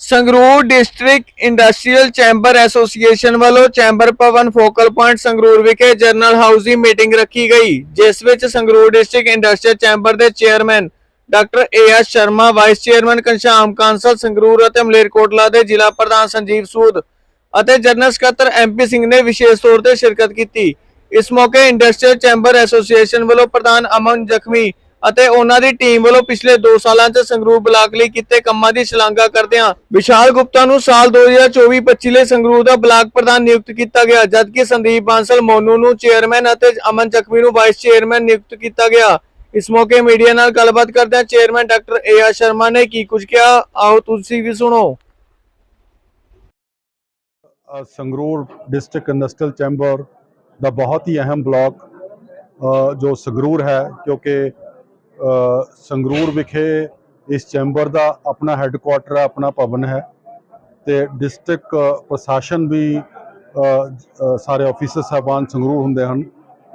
Sangrur district industrial chamber association ਵੱਲੋਂ chamber Bhawan focal point Sangrur ਵਿਖੇ general housing meeting ਰੱਖੀ ਗਈ, ਜਿਸ ਵਿੱਚ ਸੰਗਰੂਰ ਡਿਸਟ੍ਰਿਕਟ ਇੰਡਸਟਰੀਅਲ ਚੈਂਬਰ ਦੇ chairman doctor A S Sharma vice chairman Ghanshyam Kansal Sangrur ਅਤੇ ਮਲੇਰਕੋਟਲਾ ਦੇ ਜ਼ਿਲ੍ਹਾ ਪ੍ਰਧਾਨ ਸੰਜੀਵ ਸੂਦ ਅਤੇ ਜਨਰਲ ਸਕੱਤਰ ਐਮਪੀ ਸਿੰਘ ਨੇ ਵਿਸ਼ੇਸ਼ ਤੌਰ ਤੇ ਸ਼ਿਰਕਤ ਕੀਤੀ। ਇਸ ਮੌਕੇ ਇੰਡਸਟਰੀਅਲ ਚੈਂਬਰ ਐਸੋਸੀਏਸ਼ਨ ਵੱਲੋਂ ਪ੍ਰਧਾਨ ਅਮਨ ਜ਼ਖਮੀ ਅਤੇ ਉਹਨਾਂ ਦੀ ਟੀਮ ਵੱਲੋਂ ਪਿਛਲੇ 2 ਸਾਲਾਂ 'ਚ ਸੰਗਰੂਰ ਬਲਾਕ ਲਈ ਕੀਤੇ ਕੰਮਾਂ ਦੀ ਸ਼ਲਾਘਾ ਕਰਦਿਆਂ ਵਿਸ਼ਾਲ ਗੁਪਤਾ ਨੂੰ ਸਾਲ 2024-25 ਲਈ ਸੰਗਰੂਰ ਦਾ ਬਲਾਕ ਪ੍ਰਧਾਨ ਨਿਯੁਕਤ ਕੀਤਾ ਗਿਆ, ਜਦਕਿ ਸੰਦੀਪ ਬਾਂਸਲ, ਮੋਨੂ ਨੂੰ ਚੇਅਰਮੈਨ ਅਤੇ ਅਮਨ ਜ਼ਖਮੀ ਨੂੰ ਵਾਈਸ ਚੇਅਰਮੈਨ ਨਿਯੁਕਤ ਕੀਤਾ ਗਿਆ। ਇਸ ਮੌਕੇ ਮੀਡੀਆ ਨਾਲ ਗੱਲਬਾਤ ਕਰਦਿਆਂ chairman doctor A R Sharma ਨੇ ਕੀ ਕੁਝ ਕਿਹਾ, ਆਓ ਤੁਸੀਂ ਵੀ ਸੁਣੋ। ਸੰਗਰੂਰ ਡਿਸਟ੍ਰਿਕਟ ਇੰਡਸਟਰੀਅਲ ਚੈਂਬਰ ਦਾ ਬਹੁਤ ਹੀ ਅਹਿਮ ਬਲਾਕ ਜੋ ਸੰਗਰੂਰ ਹੈ, ਕਿਉਂਕਿ ਸੰਗਰੂਰ ਵਿਖੇ ਇਸ ਚੈਂਬਰ ਦਾ ਆਪਣਾ ਹੈੱਡਕੁਆਟਰ ਹੈ, ਆਪਣਾ ਭਵਨ ਹੈ ਤੇ ਡਿਸਟ੍ਰਿਕਟ ਪ੍ਰਸ਼ਾਸਨ ਵੀ ਸਾਰੇ ਆਫੀਸਰ ਸਾਹਿਬਾਨ ਸੰਗਰੂਰ ਹੁੰਦੇ ਹਨ।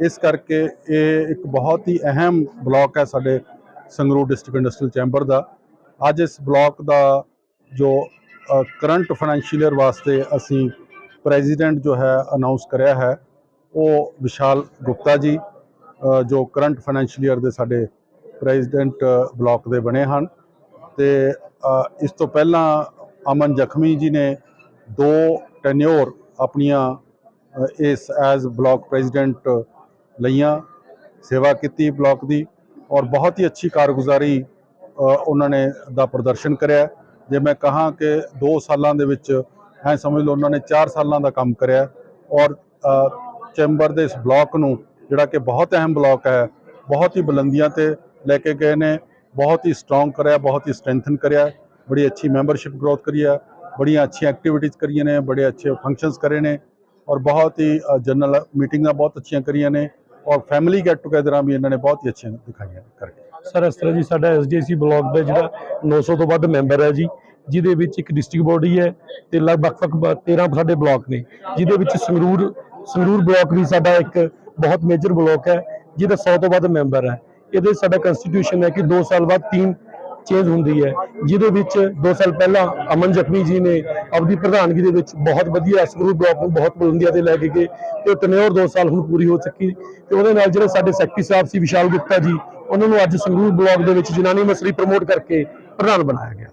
ਇਸ ਕਰਕੇ ਇਹ ਇੱਕ ਬਹੁਤ ਹੀ ਅਹਿਮ ਬਲਾਕ ਹੈ ਸਾਡੇ ਸੰਗਰੂਰ ਡਿਸਟ੍ਰਿਕਟ ਇੰਡਸਟਰੀਅਲ ਚੈਂਬਰ ਦਾ। ਅੱਜ ਇਸ ਬਲਾਕ ਦਾ ਜੋ ਕਰੰਟ ਫਾਈਨੈਂਸ਼ੀਅਲ ਈਅਰ ਵਾਸਤੇ ਅਸੀਂ ਪ੍ਰੈਜ਼ੀਡੈਂਟ ਜੋ ਹੈ ਅਨਾਉਂਸ ਕਰਿਆ ਹੈ, ਉਹ ਵਿਸ਼ਾਲ ਗੁਪਤਾ ਜੀ ਜੋ ਕਰੰਟ ਫਾਈਨੈਂਸ਼ੀਅਲ ਈਅਰ ਦੇ ਸਾਡੇ ਪ੍ਰੈਜ਼ੀਡੈਂਟ ਬਲਾਕ ਦੇ ਬਣੇ ਹਨ ਤੇ ਇਸ ਤੋਂ ਪਹਿਲਾਂ ਅਮਨ ਜ਼ਖਮੀ ਜੀ ਨੇ ਦੋ ਟੈਨਿਓਰ ਆਪਣੀਆਂ ਇਸ ਐਜ਼ ਬਲਾਕ ਪ੍ਰੈਜ਼ੀਡੈਂਟ ਲਈਆਂ, ਸੇਵਾ ਕੀਤੀ ਬਲਾਕ ਦੀ ਔਰ ਬਹੁਤ ਹੀ ਅੱਛੀ ਕਾਰਗੁਜ਼ਾਰੀ ਉਹਨਾਂ ਨੇ ਦਾ ਪ੍ਰਦਰਸ਼ਨ ਕਰਿਆ। ਜੇ ਮੈਂ ਕਹਾਂ ਕਿ 2 ਸਾਲਾਂ ਦੇ ਵਿੱਚ, ਐ ਸਮਝ ਲਓ ਉਹਨਾਂ ਨੇ 4 ਸਾਲਾਂ ਦਾ ਕੰਮ ਕਰਿਆ ਔਰ ਚੈਂਬਰ ਦੇ ਇਸ ਬਲਾਕ ਨੂੰ, ਜਿਹੜਾ ਕਿ ਬਹੁਤ ਅਹਿਮ ਬਲਾਕ ਹੈ, ਬਹੁਤ ਹੀ ਬੁਲੰਦੀਆਂ ਤੇ ਲੈ ਕੇ ਗਏ ਨੇ। ਬਹੁਤ ਹੀ ਸਟਰੋਂਗ ਕਰਿਆ, ਬਹੁਤ ਹੀ ਸਟਰੈਂਥਨ ਕਰਿਆ। ਬੜੀ ਅੱਛੀ ਮੈਂਬਰਸ਼ਿਪ ਗਰੋਥ ਕਰੀ ਹੈ ਬੜੀਆਂ ਅੱਛੀਆਂ ਐਕਟੀਵਿਟੀਜ਼ ਕਰੀਆਂ ਨੇ, ਬੜੇ ਅੱਛੇ ਫੰਕਸ਼ਨਸ ਕਰੇ ਨੇ ਔਰ ਬਹੁਤ ਹੀ ਜਨਰਲ ਮੀਟਿੰਗਾਂ ਬਹੁਤ ਅੱਛੀਆਂ ਕਰੀਆਂ ਨੇ ਔਰ ਫੈਮਿਲੀ ਗੈਟ ਟੂਗੇਦਰਾਂ ਵੀ ਇਹਨਾਂ ਨੇ ਬਹੁਤ ਹੀ ਅੱਛੀਆਂ ਦਿਖਾਈਆਂ ਕਰਕੇ ਸਰ, ਇਸ ਤਰ੍ਹਾਂ ਜੀ ਸਾਡਾ ਐਸਡੀਸੀ ਬਲਾਕ ਦਾ ਜਿਹੜਾ 900 ਤੋਂ ਵੱਧ ਮੈਂਬਰ ਹੈ ਜੀ, ਜਿਹਦੇ ਵਿੱਚ ਇੱਕ ਡਿਸਟ੍ਰਿਕਟ ਬੋਡੀ ਹੈ ਤੇ ਲਗਭਗ ਬ- 13 ਸਾਡੇ ਬਲਾਕ ਨੇ। ਜਿਹਦੇ ਵਿੱਚ ਸੰਗਰੂਰ ਸੰਗਰੂਰ ਬਲਾਕ ਵੀ ਸਾਡਾ ਇੱਕ ਬਹੁਤ ਮੇਜਰ ਬਲਾਕ ਹੈ, ਜਿਹਦਾ 100 ਤੋਂ ਵੱਧ ਮੈਂਬਰ ਹੈ। ਇਹਦੇ ਸਾਡਾ ਕਨਸਟੀਟਿਊਸ਼ਨ ਹੈ ਕਿ 2 ਸਾਲ ਬਾਅਦ ਟੀਮ ਚੇਂਜ ਹੁੰਦੀ ਹੈ, ਜਿਹਦੇ ਵਿੱਚ 2 ਸਾਲ ਪਹਿਲਾਂ ਅਮਨ ਜ਼ਖਮੀ ਜੀ ਨੇ ਆਪਦੀ ਪ੍ਰਧਾਨਗੀ ਦੇ ਵਿੱਚ ਬਹੁਤ ਵਧੀਆ ਸੰਗਰੂਰ ਬਲਾਕ ਨੂੰ ਬਹੁਤ ਬੁਲੰਦੀਆਂ ਤੇ ਲੈ ਕੇ ਗਏ ਤੇ ਉਹ ਟਨਿਓਰ 2 ਸਾਲ ਹੁਣ ਪੂਰੀ ਹੋ ਚੁੱਕੀ ਤੇ ਉਹਦੇ ਨਾਲ ਜਿਹੜੇ ਸਾਡੇ ਸੈਕਟਰੀ ਸਾਹਿਬ ਸੀ ਵਿਸ਼ਾਲ ਗੁਪਤਾ ਜੀ, ਉਹਨਾਂ ਨੂੰ ਅੱਜ ਸੰਗਰੂਰ ਬਲਾਕ ਦੇ ਵਿੱਚ ਜਨਾਨੀ ਮਸਲੀ ਪ੍ਰਮੋਟ ਕਰਕੇ ਪ੍ਰਧਾਨ ਬਣਾਇਆ ਗਿਆ।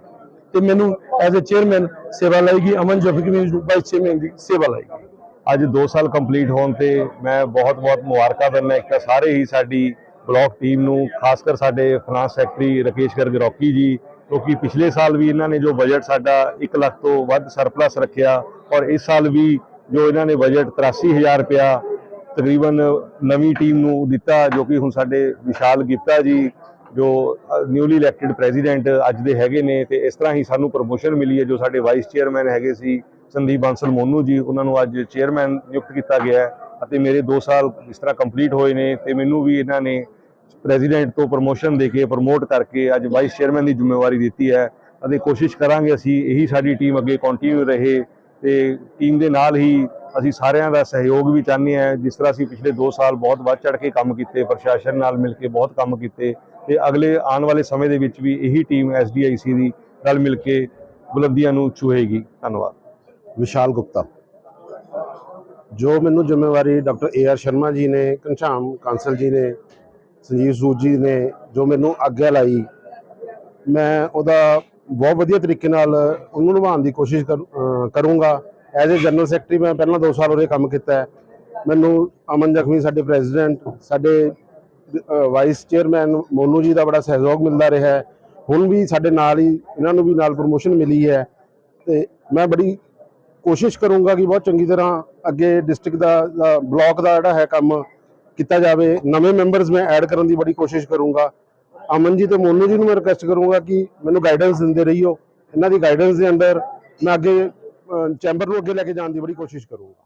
ਤੇ ਮੈਨੂੰ ਐਜ਼ ਅ ਚੇਅਰਮੈਨ ਸੇਵਾ ਲਾਏਗੀ, ਅਮਨ ਜ਼ਖਮੀ ਨੂੰ ਵਾਈਸ ਚੇਅਰਮੈਨ ਦੀ ਸੇਵਾ ਲਾਏਗੀ। ਅੱਜ 2 ਸਾਲ ਕੰਪਲੀਟ ਹੋਣ ਤੇ ਮੈਂ ਬਹੁਤ-ਬਹੁਤ ਮੁਬਾਰਕਾਂ ਦਿੰਦਾ, ਇੱਕ ਤਾਂ ਸਾਰੇ ਹੀ ਸਾਡੀ ਬਲਾਕ ਟੀਮ ਨੂੰ, ਖਾਸ ਕਰ ਸਾਡੇ finance secretary Rakesh Garg Rocky ji, ਕਿਉਂਕਿ ਪਿਛਲੇ ਸਾਲ ਵੀ ਇਹਨਾਂ ਨੇ ਜੋ ਬਜਟ ਸਾਡਾ 1 ਲੱਖ ਤੋਂ ਵੱਧ ਸਰਪਲਸ ਰੱਖਿਆ ਔਰ ਇਸ ਸਾਲ ਵੀ ਜੋ ਇਹਨਾਂ ਨੇ ਬਜਟ 83000 ਰੁਪਇਆ ਤਕਰੀਬਨ ਨਵੀਂ ਟੀਮ ਨੂੰ ਦਿੱਤਾ, ਜੋ ਕਿ ਹੁਣ ਸਾਡੇ ਵਿਸ਼ਾਲ ਗਿੱਤਾ ਜੀ, ਜੋ ਨਿਊਲੀ ਇਲੈਕਟਿਡ ਪ੍ਰੈਜ਼ੀਡੈਂਟ ਅੱਜ ਦੇ ਹੈਗੇ ਨੇ, ਤੇ ਇਸ ਤਰ੍ਹਾਂ ਹੀ ਸਾਨੂੰ ਪ੍ਰਮੋਸ਼ਨ ਮਿਲੀ ਹੈ, ਜੋ ਸਾਡੇ ਵਾਈਸ ਚੇਅਰਮੈਨ ਹੈਗੇ ਸੀ ਸੰਦੀਪ ਬਾਂਸਲ ਮੋਨੂ ਜੀ, ਉਹਨਾਂ ਨੂੰ ਅੱਜ ਚੇਅਰਮੈਨ ਨਿਯੁਕਤ ਕੀਤਾ ਗਿਆ ਹੈ। ਅਤੇ ਮੇਰੇ 2 ਸਾਲ ਇਸ ਤਰ੍ਹਾਂ ਕੰਪਲੀਟ ਹੋਏ ਨੇ ਤੇ ਮੈਨੂੰ ਵੀ ਇਹਨਾਂ ਨੇ ਪ੍ਰੈਜ਼ੀਡੈਂਟ ਤੋਂ ਪ੍ਰਮੋਸ਼ਨ ਦੇ ਕੇ ਪ੍ਰਮੋਟ ਕਰਕੇ ਅੱਜ ਵਾਈਸ ਚੇਅਰਮੈਨ ਦੀ ਜ਼ਿੰਮੇਵਾਰੀ ਦਿੱਤੀ ਹੈ। ਅਤੇ ਕੋਸ਼ਿਸ਼ ਕਰਾਂਗੇ ਅਸੀਂ ਇਹੀ ਸਾਡੀ ਟੀਮ ਅੱਗੇ ਕੰਟੀਨਿਊ ਰਹੇ ਤੇ ਟੀਮ ਦੇ ਨਾਲ ਹੀ ਅਸੀਂ ਸਾਰਿਆਂ ਦਾ ਸਹਿਯੋਗ ਵੀ ਚਾਹੁੰਦੇ ਹਾਂ, ਜਿਸ ਤਰ੍ਹਾਂ ਅਸੀਂ ਪਿਛਲੇ 2 ਸਾਲ ਬਹੁਤ ਵੱਧ ਚੜ ਕੇ ਕੰਮ ਕੀਤੇ, ਪ੍ਰਸ਼ਾਸਨ ਨਾਲ ਮਿਲ ਕੇ ਬਹੁਤ ਕੰਮ ਕੀਤੇ ਤੇ ਅਗਲੇ ਆਉਣ ਵਾਲੇ ਸਮੇਂ ਦੇ ਵਿੱਚ ਵੀ ਇਹੀ ਟੀਮ ਐਸਡੀਆਈਸੀ ਦੀ ਰਲ ਮਿਲ ਕੇ ਬੁਲੰਦੀਆਂ ਨੂੰ ਛੂਹੇਗੀ। ਧੰਨਵਾਦ। ਵਿਸ਼ਾਲ ਗੁਪਤਾ। ਜੋ ਮੈਨੂੰ ਜ਼ਿੰਮੇਵਾਰੀ doctor A R Sharma ji ਨੇ ਘਨਸ਼ਾਮ ਕਾਂਸਲ ਜੀ ਨੇ, ਸੰਜੀਵ ਸੂਦ ਜੀ ਨੇ ਜੋ ਮੈਨੂੰ ਆਗਿਆ ਲਾਈ, ਮੈਂ ਉਹਦਾ ਬਹੁਤ ਵਧੀਆ ਤਰੀਕੇ ਨਾਲ ਉਹਨੂੰ ਨਿਭਾਉਣ ਦੀ ਕੋਸ਼ਿਸ਼ ਕਰੂੰਗਾ। ਐਜ਼ ਅ ਜਨਰਲ ਸੈਕਟਰੀ ਮੈਂ ਪਹਿਲਾਂ 2 ਸਾਲ ਉਹਦੇ ਕੰਮ ਕੀਤਾ। ਹੈ ਮੈਨੂੰ ਅਮਨ ਜ਼ਖਮੀ, ਸਾਡੇ ਪ੍ਰੈਜ਼ੀਡੈਂਟ ਸਾਡੇ ਵਾਈਸ ਚੇਅਰਮੈਨ ਮੋਨੂ ਜੀ ਦਾ ਬੜਾ ਸਹਿਯੋਗ ਮਿਲਦਾ ਰਿਹਾ। ਹੈ ਹੁਣ ਵੀ ਸਾਡੇ ਨਾਲ ਹੀ, ਇਹਨਾਂ ਨੂੰ ਵੀ ਨਾਲ ਪ੍ਰਮੋਸ਼ਨ ਮਿਲੀ ਹੈ। ਤੇ ਮੈਂ ਬੜੀ ਕੋਸ਼ਿਸ਼ ਕਰੂੰਗਾ ਕਿ ਬਹੁਤ ਚੰਗੀ ਤਰ੍ਹਾਂ ਅੱਗੇ ਡਿਸਟ੍ਰਿਕਟ ਦਾ ਦਾ ਬਲਾਕ ਦਾ ਜਿਹੜਾ ਹੈ ਕੰਮ ਕੀਤਾ ਜਾਵੇ। ਨਵੇਂ ਮੈਂਬਰਸ ਮੈਂ ਐਡ ਕਰਨ ਦੀ ਬੜੀ ਕੋਸ਼ਿਸ਼ ਕਰੂੰਗਾ। ਅਮਨ ਜੀ ਤੇ ਮੋਨੂ ਜੀ ਨੂੰ ਮੈਂ ਰਿਕਵੈਸਟ ਕਰੂੰਗਾ ਕਿ ਮੈਨੂੰ ਗਾਈਡੈਂਸ ਦਿੰਦੇ ਰਹੀਓ। ਇਹਨਾਂ ਦੀ ਗਾਈਡੈਂਸ ਦੇ ਅੰਦਰ ਮੈਂ ਅੱਗੇ ਚੈਂਬਰ ਨੂੰ ਅੱਗੇ ਲੈ ਕੇ ਜਾਣ ਦੀ ਬੜੀ ਕੋਸ਼ਿਸ਼ ਕਰੂੰਗਾ।